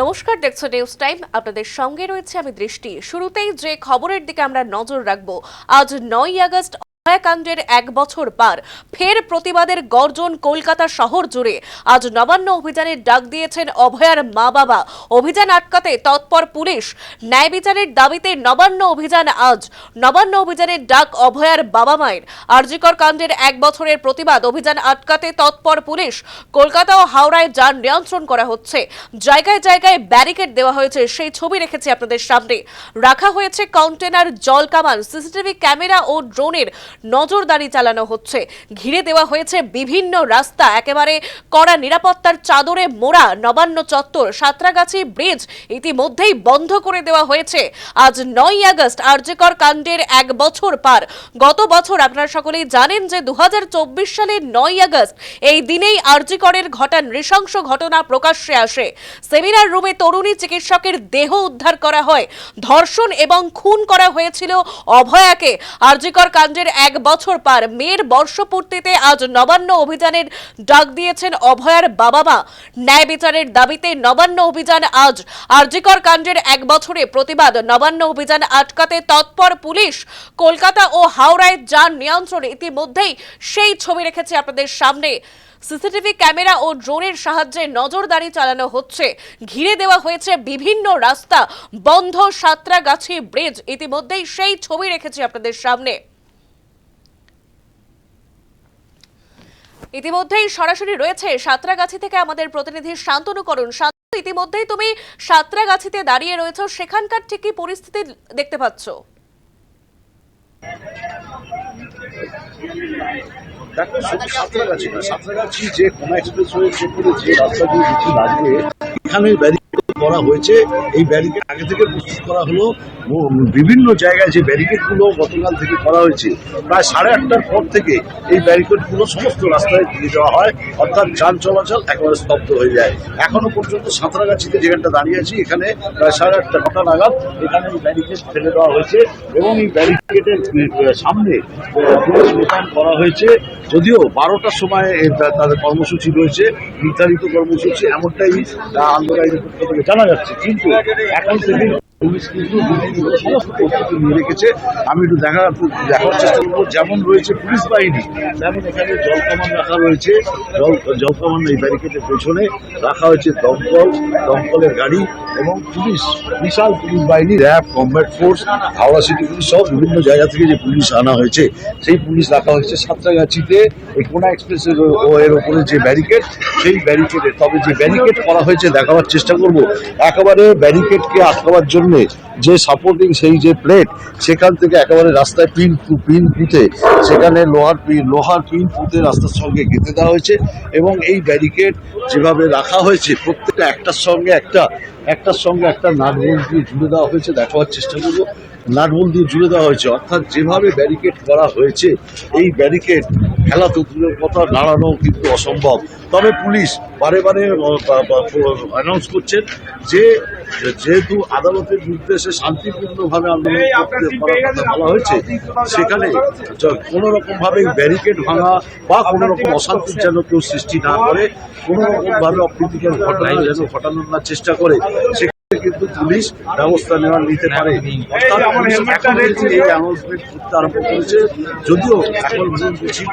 নমস্কার, দেখছ news time আপনাদের সঙ্গে রয়েছে আমি দৃষ্টি। শুরুতেই যে খবরের দিকে আমরা নজর রাখব, আজ নয় আগস্ট অভয়াকাণ্ডের এক বছর পার। ফের প্রতিবাদের গর্জন কলকাতা শহর জুড়ে। আজ নবান্ন অভিযানের ডাক দিয়েছেন অভয়ার মা বাবা অভিযান আটকাতে তৎপর পুলিশ। ন্যায় বিচারের দাবিতে নবান্ন অভিযান আজ। নবান্ন অভিযানের ডাক অভয়ার বাবা মায়ের আরজিকর কাণ্ডের এক বছরের প্রতিবাদ অভিযান আটকাতে তৎপর পুলিশ। কলকাতা ও হাওড়ায় যান নিয়ন্ত্রণ করা হচ্ছে। জায়গায় জায়গায় ব্যারিকেড দেওয়া হয়েছে। সেই ছবি রেখেছি আপনাদের সামনে। রাখা হয়েছে কন্টেনার জল কামান, সিসিটিভি ক্যামেরা ও ড্রোনের নজরদারি চালানো হচ্ছে। ঘিরে দেওয়া হয়েছে বিভিন্ন রাস্তা। একেবারে কড়া নিরাপত্তার চাদরে মোড়া নবান্ন চত্বর, সাঁতরাগাছি ব্রিজ ইতিমধ্যেই বন্ধ করে দেওয়া হয়েছে। আজ নয় আগস্ট, আর্যকর কাণ্ডের এক বছর পার। গত বছর আপনারা সকলেই জানেন যে দু সালের নয় আগস্ট, এই দিনেই আরজিকরের ঘটা নৃশংস ঘটনা প্রকাশ্যে আসে। সেমিনার রুমে তরুণী চিকিৎসকের দেহ উদ্ধার করা হয়। ধর্ষণ এবং খুন করা হয়েছিল অভয়াকে। আরজিকর কাণ্ডের এক বছর পার মেয়ের বর্ষপূর্তিতে আজ নবান্ন অভিযানের ডাক দিয়েছেন অভয়ার বাবা মা ন্যায় বিচারের দাবিতে নবান্ন অভিযান আজ। আরজিকর কাণ্ডের এক বছরে প্রতিবাদ। নবান্ন অভিযান আটকাতে তৎপর পুলিশ। কলকাতা ও হাওড়ায় যান নিয়ন্ত্রণ। ইতিমধ্যেই সেই ছবি রেখেছে আপনাদের সামনে। সিসিটিভি ক্যামেরা ও ড্রোনের সাহায্যে নজরদারি চালানো হচ্ছে। ঘিরে দেওয়া হয়েছে বিভিন্ন রাস্তা। বন্ধ সাঁতরাগাছি ব্রিজ। ইতিমধ্যেই সেই ছবি রেখেছি আপনাদের সামনে। ইতিমধ্যেই সরাসরি রয়েছে সাঁতরাগাছি থেকে আমাদের প্রতিনিধি শান্তনুকরণ শান্তনু, ইতিমধ্যেই তুমি সাঁতরাগাছিতে দাঁড়িয়ে রয়েছে। সেখানকার ঠিক কি পরিস্থিতি দেখতে পাচ্ছ? এখানে ব্যারিকেড করা হয়েছে। এই ব্যারিকেড আগে থেকে প্রস্তুত করা হলো। বিভিন্ন জায়গায় যে ব্যারিকেডগুলো গতকাল থেকে করা হয়েছে, প্রায় সাড়ে আটটার পর থেকে এই ব্যারিকেডগুলো সমস্ত রাস্তায় দিয়ে দেওয়া হয়, অর্থাৎ যান চলাচল একেবারে স্তব্ধ হয়ে যায়। এখনও পর্যন্ত সাঁতরাগাছিতে যেখানটা দাঁড়িয়ে আছি, এখানে প্রায় সাড়ে আটটা নটা নাগাদ এখানে এই ব্যারিকেড ফেলে দেওয়া হয়েছে এবং এই ব্যারিকেডের সামনে পুলিশ মোতায়েন করা হয়েছে। যদিও বারোটার সময় তাদের কর্মসূচি রয়েছে, নির্ধারিত কর্মসূচি এমনটাই আন্দোলনের পক্ষ থেকে জানা যাচ্ছে। কিন্তু এখন থেকে পুলিশ কিন্তু সমস্ত প্রস্তুতি নিয়ে রেখেছে। আমি একটু দেখা দেখার চেষ্টা করব, যেমন রয়েছে পুলিশ বাহিনী, তেমন এখানে জলকামান রাখা রয়েছে। জল জলকামান এই ব্যারিকেডের পেছনে রাখা হয়েছে দমকল, দমকলের গাড়ি এবং পুলিশ, বিশাল পুলিশ বাহিনী, RAB combat force Howrah city police সহ বিভিন্ন জায়গা থেকে যে পুলিশ আনা হয়েছে, সেই পুলিশ রাখা হয়েছে সাঁতরাগাছিতে এই কোনা এক্সপ্রেসের এর ওপরে যে ব্যারিকেড সেই ব্যারিকেডে তবে যে ব্যারিকেড করা হয়েছে, দেখাবার চেষ্টা করব, একেবারে ব্যারিকেডকে আটকাবার জন্য this. যে সাপোর্টিং সেই যে প্লেট সেখান থেকে একেবারে রাস্তায় পিন পিন পুঁতে, সেখানে লোহার পিন লোহার পিন পুঁতে রাস্তার সঙ্গে গেঁথে দেওয়া হয়েছে এবং এই ব্যারিকেড যেভাবে রাখা হয়েছে, প্রত্যেকটা একটার সঙ্গে একটা, একটার সঙ্গে একটা নাটবোল দিয়ে জুড়ে দেওয়া হয়েছে, দেখাবার চেষ্টা করব। নাটবোল দিয়ে জুড়ে দেওয়া হয়েছে, অর্থাৎ যেভাবে ব্যারিকেড করা হয়েছে, এই ব্যারিকেড খেলা তো দূরের কথা নাড়ানো কিন্তু অসম্ভব। তবে পুলিশ বারে বারে অ্যানাউন্স করছেন যে যেহেতু আদালতের নির্দেশে শান্তিপূর্ণভাবে আন্দোলন বলা হয়েছে। সেখানে কোনো রকম ভাবে ব্যারিকেড ভাঙা বা কোনো রকম অশান্তির যেন কেউ সৃষ্টি না করে কোনো রকম ভাবে অপ্রীতিকর ঘটনা যেন ঘটানোর না চেষ্টা করে সেখানে কিন্তু পুলিশ ব্যবস্থা নেওয়া নিতে পারে। এখন এই অ্যানাউন্সমেন্ট করতে আরম্ভ করেছে। যদিও এখন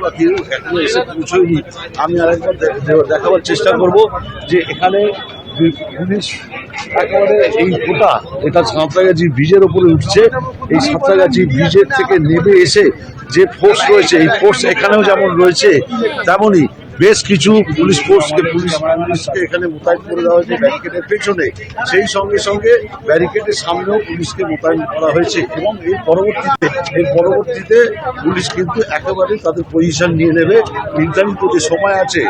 বা কেউ এখনও এসে পৌঁছয়নি। আমি আরেকবার দেখাবার চেষ্টা করব যে এখানে একেবারে এই ফোটা, এটা সাঁতরাগাছি ব্রিজের ওপরে উঠছে। এই সাঁতরাগাছি ব্রিজের থেকে নেমে এসে যে ফোর্স রয়েছে, এই ফোর্স এখানেও যেমন রয়েছে, তেমনই বেশ কিছু পুলিশ ফোর্সকে পুলিশ পুলিশকে এখানে মোতায়েন করে দেওয়া হয়েছে ব্যারিকেডের পেছনে। সেই সঙ্গে সঙ্গে ব্যারিকেডের সামনেও পুলিশকে মোতায়েন করা হয়েছে এবং এর পরবর্তীতে এর পরবর্তীতে পুলিশ কিন্তু একেবারে তাদের পজিশন নিয়ে নেবে। নির্ধারিত যে সময় আছে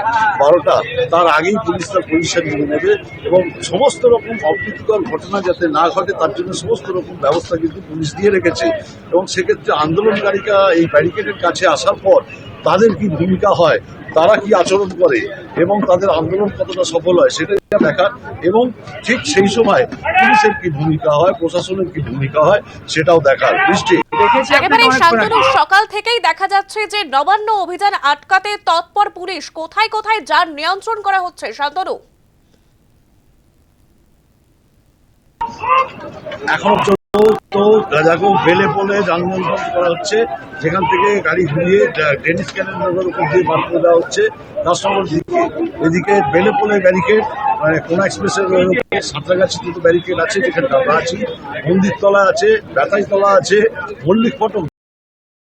বারোটা, তার আগেই পুলিশ তার পজিশন নিয়ে নেবে এবং সমস্ত রকম অপ্রীতিকর ঘটনা যাতে না ঘটে, তার জন্য সমস্ত রকম ব্যবস্থা কিন্তু পুলিশ দিয়ে রেখেছে। এবং সেক্ষেত্রে আন্দোলনকারীরা এই ব্যারিকেডের কাছে আসার পর তাদের কি ভূমিকা হয় তারা কি আচরণ করে এবং তাদের আন্দোলন কতটা সফল হয় সেটাই দেখার। এবং ঠিক সেই সময় পুলিশের কি ভূমিকা হয় প্রশাসনের কি ভূমিকা হয় সেটাও দেখার। একেবারে শান্তনু সকাল থেকেই দেখা যাচ্ছে যে নবান্ন অভিযান আটকাতে তৎপর পুলিশ। কোথায় কোথায় যান নিয়ন্ত্রণ করা হচ্ছে? শান্তনু। এখনও তো দেখো বেলে পোলে নিয়ন্ত্রণ করা হচ্ছে। যেখান থেকে গাড়ি ঘুরিয়ে ডেনিস ক্যালেন্ডারের উপর দিয়ে বার করে দেওয়া হচ্ছে। দশনগর দিকে, এদিকে বেলে পোলে ব্যারিকেড মানে কোনা এক্সপ্রেসের সাঁতরাগাছি দুটো ব্যারিকেড আছে, যেখানে আমরা আছি। মন্দিরতলা আছে, বেতাইতলা আছে, মল্লিক ফটক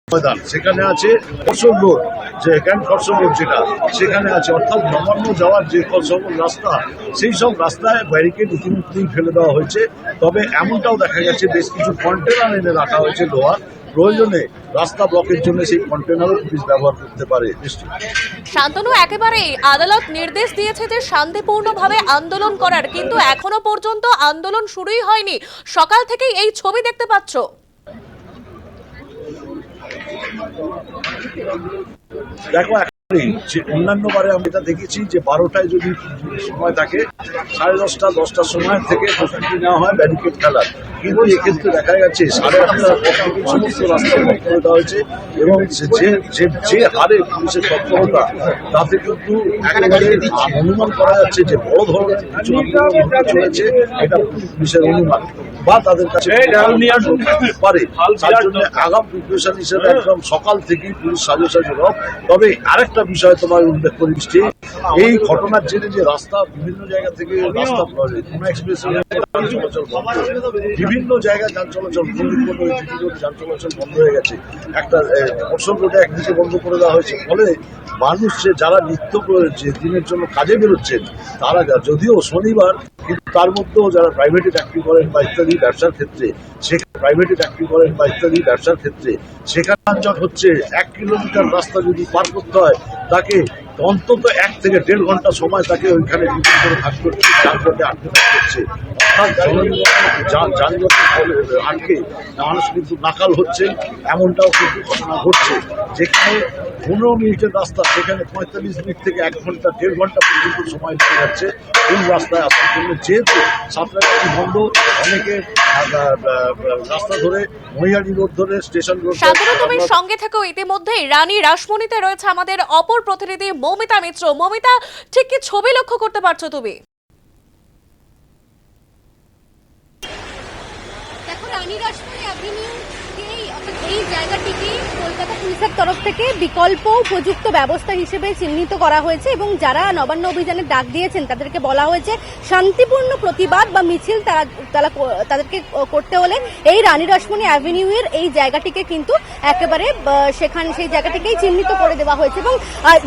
ময়দান, সেখানে আছে ফসল রোড। যে ক্যান্ট ফসল যেটা, সেখানে আছে। অর্থাৎ নবান্ন যাওয়ার যে সকল রাস্তা, সেই সব রাস্তায় ব্যারিকেড ইতিমধ্যেই ফেলে দেওয়া হয়েছে। তবে এমনটাও দেখা গেছে, বেশ কিছু কন্টেনার এনে রাখা হয়েছে লোহার। প্রয়োজনে রাস্তা ব্লকের জন্য সেই কন্টেনারও পুলিশ ব্যবহার করতে পারে। শান্তনু, একেবারেই আদালত নির্দেশ দিয়েছে যে শান্তিপূর্ণভাবে আন্দোলন করার, কিন্তু এখনও পর্যন্ত আন্দোলন শুরুই হয়নি। সকাল থেকেই এই ছবি দেখতে পাচ্ছ। দেখো অন্যান্য বারে আমি এটা দেখেছি যে বারোটায় যদি সময় থাকে, সাড়ে দশটা, দশটার সময় থেকে প্রস্তুতি নেওয়া হয় ব্যারিকেড খেলার। কিন্তু এক্ষেত্রে দেখা যাচ্ছে সাড়ে আটটার পর থেকে সমস্ত রাস্তা বন্ধ করে দেওয়া হয়েছে এবং যে যে যে হারে পুলিশের তৎপরতা তাতে কিন্তু একেবারে অনুমান করা যাচ্ছে যে বড় ধরনের কিছু আন্দোলন হতে চলেছে এটা পুলিশের অনুমান। বা তাদের কাছে পারে। তার জন্য আগাম প্রিপারেশন হিসেবে একদম সকাল থেকেই পুলিশ সাজো সাজো রব তবে আরেকটা বিষয় তোমার উল্লেখ করি বৃষ্টি এই ঘটনার জেনে যে রাস্তা বিভিন্ন জায়গা থেকে রাস্তা এক্সপ্রেস বিভিন্ন জায়গায় যান চলাচল যান চলাচল বন্ধ হয়ে গেছে। একটা অপশন রোডে একদিকে বন্ধ করে দেওয়া হয়েছে। ফলে মানুষ যে, যারা নিত্য করে- যে দিনের জন্য কাজে বেরোচ্ছেন, তারা যদিও শনিবার, কিন্তু তার মধ্যেও যারা প্রাইভেটে চাকরি করেন বা ইত্যাদি ব্যবসার ক্ষেত্রে সেখানে প্রাইভেটে চাকরি করেন বা ইত্যাদি ব্যবসার ক্ষেত্রে সেখানে হচ্ছে এক কিলোমিটার রাস্তা যদি পার করতে হয়, তাকে অন্তত এক থেকে দেড় ঘণ্টা সময় তাকে ওইখানে থাকতে আটকে হচ্ছে অর্থাৎ আটকে। মানুষ কিন্তু নাকাল হচ্ছে এমনটাও কিন্তু ঘটনা ঘটছে। যেখানে পনেরো মিনিটের রাস্তা সেখানে পঁয়তাল্লিশ মিনিট থেকে এক ঘণ্টা দেড় ঘণ্টা পর্যন্ত সময় লেগে যাচ্ছে। কোন রাস্তায় আসার জন্য যেহেতু সাঁতরাগাছি বন্ধ অনেকে রাস্তা ধরে মহিয়ারি রোড ধরে স্টেশন রোড তুমি সঙ্গে থেকো ইতিমধ্যেই রানী রাসমণিতে রয়েছে আমাদের অপর প্রতিনিধি মৌমিতা মিত্র। মৌমিতা ঠিক কি ছবি লক্ষ্য করতে পারছ তুমি? দেখো রানী রাসমণি অর্থাৎ এই জায়গাটিকে কলকাতা পুলিশের তরফ থেকে বিকল্প উপযুক্ত ব্যবস্থা হিসেবে চিহ্নিত করা হয়েছে এবং যারা নবান্ন অভিযানে ডাক দিয়েছেন, তাদেরকে বলা হয়েছে শান্তিপূর্ণ প্রতিবাদ বা মিছিল তারা তারা তাদেরকে করতে হলে এই রানী রাসমণি অ্যাভিনিউয়ের এই জায়গাটিকে কিন্তু একেবারে সেখানে, সেই জায়গাটিকেই চিহ্নিত করে দেওয়া হয়েছে এবং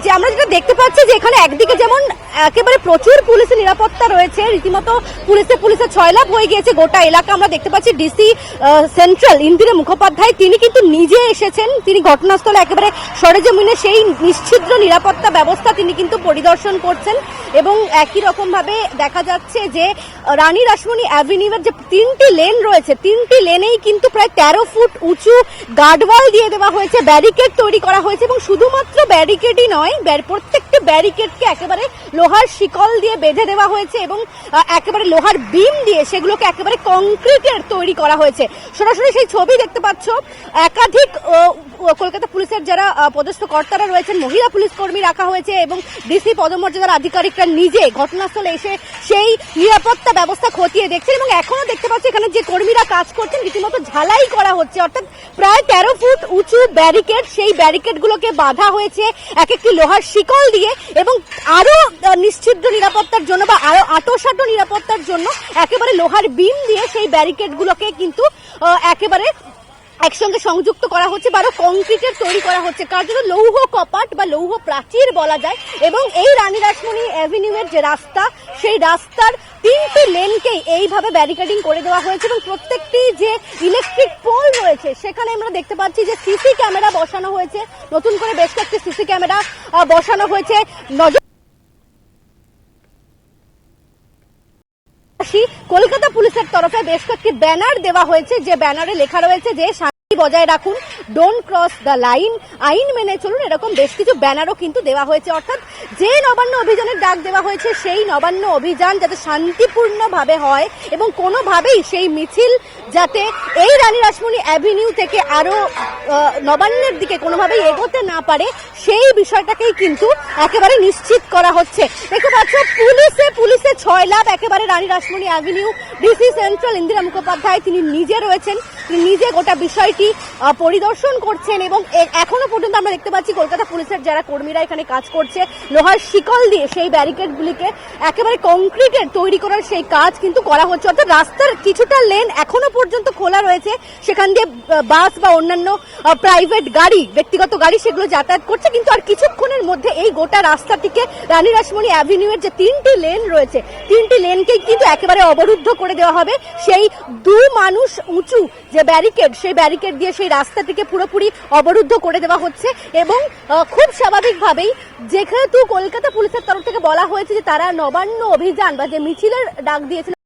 যে আমরা যেটা দেখতে পাচ্ছি যে এখানে একদিকে যেমন একেবারে প্রচুর পুলিশের নিরাপত্তা রয়েছে, রীতিমতো পুলিশে পুলিশের ছয়লাভ হয়ে গিয়েছে, গোটা এলাকা আমরা দেখতে পাচ্ছি ডিসি সেন্ট্রাল, ইন্দিরা মুখোপাধ্যায়, তিনি কিন্তু নিজে এসেছেন তিনি ঘটনাস্থলে একেবারে সরেজমিনে সেই নিশ্ছিদ্র নিরাপত্তা ব্যবস্থা তিনি কিন্তু পরিদর্শন করছেন এবং একই রকম ভাবে দেখা যাচ্ছে যে রানী রাসমণি অ্যাভিনিউয়ের যে তিনটি লেন রয়েছে, তিনটি লেনেই কিন্তু প্রায় তেরো ফুট উঁচু গার্ডওয়াল দিয়ে দেওয়া হয়েছে, ব্যারিকেড তৈরি করা হয়েছে এবং শুধুমাত্র ব্যারিকেডই নয় প্রত্যেকটি ব্যারিকেডকে একেবারে লোহার শিকল দিয়ে বেঁধে দেওয়া হয়েছে এবং একেবারে লোহার বিম দিয়ে সেগুলোকে একেবারে কংক্রিটের তৈরি করা হয়েছে। সরাসরি সেই ছবি দেখতে পাচ্ছ একাধিক কলকাতা পুলিশের যারা পদস্থ কর্তারা রয়েছেন মহিলা পুলিশ কর্মী রাখা হয়েছে এবং ডিসি পদমর্যাদার আধিকারিকরা নিজে ঘটনাস্থলে এসে সেই নিরাপত্তা ব্যবস্থা খতিয়ে দেখছেন এবং এখনও দেখতে পাচ্ছি এখানে যে কর্মীরা কাজ করছেন রীতিমতো ঝালাই করা হচ্ছে। অর্থাৎ প্রায় তেরো ফুট উঁচু ব্যারিকেড সেই ব্যারিকেডগুলোকে বাঁধা হয়েছে এক একটি লোহার শিকল দিয়ে এবং আরও আহ, নিশ্ছিদ্র নিরাপত্তার জন্য বা আরও আটোসাটো নিরাপত্তার জন্য একেবারে লোহার বিম দিয়ে সেই ব্যারিকেডগুলোকে কিন্তু একেবারে একসঙ্গে সংযুক্ত করা হচ্ছে বা কংক্রিটের তৈরি করা হচ্ছে। কার্যত লৌহ কপাট বা লৌহ প্রাচীর বলা যায়। এবং এই রানী রাসমণি অ্যাভিনিউয়ের যে রাস্তা, সেই রাস্তার তিনটি লেনকেই এইভাবে ব্যারিকেডিং করে দেওয়া হয়েছে এবং প্রত্যেকটি যে ইলেকট্রিক পোল রয়েছে, সেখানে আমরা দেখতে পাচ্ছি যে সিসি ক্যামেরা বসানো হয়েছে। নতুন করে বেশ কয়েকটি সিসি ক্যামেরা বসানো হয়েছে। নজর কলকাতা পুলিশের তরফে বেশ কয়েকটি ব্যানার দেওয়া হয়েছে। যে ব্যানারে লেখা রয়েছে যে বজায় রাখুন। ডোন্ট ক্রস দ্য লাইন আইন মেনে চলুন এরকম বেশ কিছু ব্যানারও কিন্তু দেওয়া হয়েছে। অর্থাৎ যে নবান্ন অভিযানের ডাক দেওয়া হয়েছে সেই নবান্ন অভিযান যাতে শান্তিপূর্ণভাবে হয় এবং কোনোভাবেই সেই মিছিল যাতে এই রানী রাসমণি অ্যাভিনিউ থেকে আরও আহ, নবান্নের দিকে কোনোভাবেই এগোতে না পারে সেই বিষয়টাকেই কিন্তু একেবারে নিশ্চিত করা হচ্ছে। দেখতে পাচ্ছ পুলিশে পুলিশে ছয় লাভ। একেবারে Rani Rashmoni avenue DC central Indira Mukhopadhyay তিনি নিজে রয়েছেন। নিজে গোটা বিষয়টি পরিদর্শন করছেন এবং এখনও পর্যন্ত আমরা দেখতে পাচ্ছি কলকাতা পুলিশের যারা কর্মীরা এখানে কাজ করছে, লোহার শিকল দিয়ে সেই ব্যারিকেডগুলিকে একেবারে কংক্রিটের তৈরি করার সেই কাজ কিন্তু করা হচ্ছে। অর্থাৎ রাস্তার কিছুটা লেন এখনও পর্যন্ত খোলা রয়েছে। সেখান দিয়ে বাস বা অন্যান্য প্রাইভেট গাড়ি, ব্যক্তিগত গাড়ি সেগুলো যাতায়াত করছে। কিন্তু আর কিছুক্ষণের মধ্যে এই গোটা রাস্তাটিকে রানী রাসমণি অ্যাভিনিউয়ের যে তিনটি লেন রয়েছে, তিনটি লেনকেই কিন্তু একেবারে অবরুদ্ধ করে দেওয়া হবে। সেই দু মানুষ উঁচু যে ব্যারিকেড সেই ব্যারিকেড দিয়ে সেই রাস্তাটিকে পুরোপুরি অবরুদ্ধ করে দেওয়া হচ্ছে এবং খুব স্বাভাবিকভাবেই যেহেতু কলকাতা পুলিশের তরফ থেকে বলা হয়েছে যে তারা নবান্ন অভিযান বা যে মিছিলের ডাক দিয়েছিল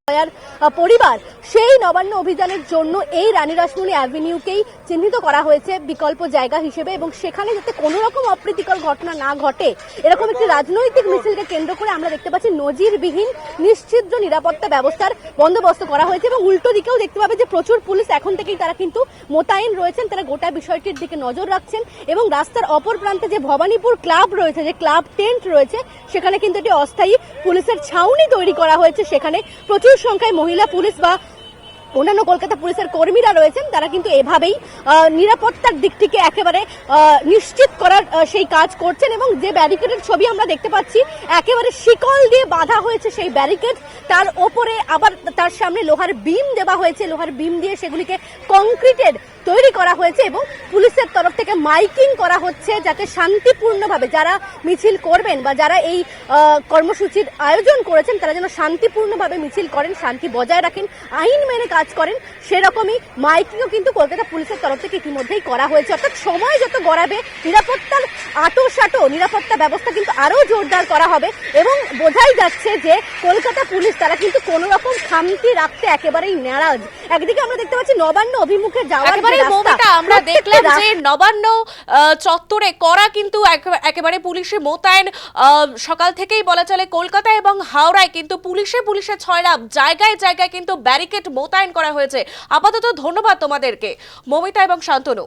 পরিবার সেই নবান্ন অভিযানের জন্য এই রানী রাসমণি অ্যাভিনিউকেই চিহ্নিত করা হয়েছে বিকল্প জায়গা হিসেবে এবং সেখানে যাতে কোনো রকম অপ্রীতিকর ঘটনা না ঘটে, এরকম একটি রাজনৈতিক মিছিলকে কেন্দ্র করে আমরা দেখতে পাচ্ছি নজিরবিহীন, নিশ্চিদ্র নিরাপত্তা ব্যবস্থার বন্দোবস্ত করা হয়েছে এবং উল্টো দিকেও দেখতে পাবে যে প্রচুর পুলিশ এখন থেকেই তারা কিন্তু মোতায়েন রয়েছেন, তারা গোটা বিষয়টির দিকে নজর রাখছেন এবং রাস্তার অপর প্রান্তে যে ভবানীপুর ক্লাব রয়েছে, যে ক্লাব টেন্ট রয়েছে, সেখানে কিন্তু একটি অস্থায়ী পুলিশের ছাউনি তৈরি করা হয়েছে। সেখানে প্রচুর সংখ্যায় মহিলা পুলিশ বা অন্যান্য কলকাতা পুলিশের কর্মীরা রয়েছেন, তারা কিন্তু এভাবেই নিরাপত্তার দিকটিকে একেবারে নিশ্চিত করার সেই কাজ করছেন এবং যে ব্যারিকেডের ছবি আমরা দেখতে পাচ্ছি, একেবারে শিকল দিয়ে বাঁধা হয়েছে সেই ব্যারিকেড। তার ওপরে আবার তার সামনে লোহার বিম দেওয়া হয়েছে, লোহার বিম দিয়ে সেগুলিকে কংক্রিটের তৈরি করা হয়েছে এবং পুলিশের তরফ থেকে মাইকিং করা হচ্ছে যাতে শান্তিপূর্ণভাবে যারা মিছিল করবেন বা যারা এই কর্মসূচির আয়োজন করেছেন তারা যেন শান্তিপূর্ণভাবে মিছিল করেন শান্তি বজায় রাখেন আইন মেনে কাজ করেন সেরকমই মাইকিংও কিন্তু কলকাতা পুলিশের তরফ থেকে ইতিমধ্যেই করা হয়েছে। অর্থাৎ সময় যত গড়াবে নিরাপত্তার আটো সাটো নিরাপত্তা ব্যবস্থা কিন্তু আরও জোরদার করা হবে এবং বোঝাই যাচ্ছে যে কলকাতা পুলিশ তারা কিন্তু কোনো রকম খামতি রাখতে একেবারেই নারাজ। একদিকে আমরা দেখতে পাচ্ছি নবান্ন অভিমুখে যাওয়ার মৌমিতা আমরা দেখলাম যে নবান্ন চত্বরে করা কিন্তু একেবারে পুলিশে মোতায়েন। আহ, সকাল থেকেই বলা চলে কলকাতা এবং হাওড়ায় কিন্তু পুলিশে পুলিশে ছয়লাভ জায়গায় জায়গায় কিন্তু ব্যারিকেড মোতায়েন করা হয়েছে। আপাতত ধন্যবাদ তোমাদেরকে। মমিতা এবং শান্তনু।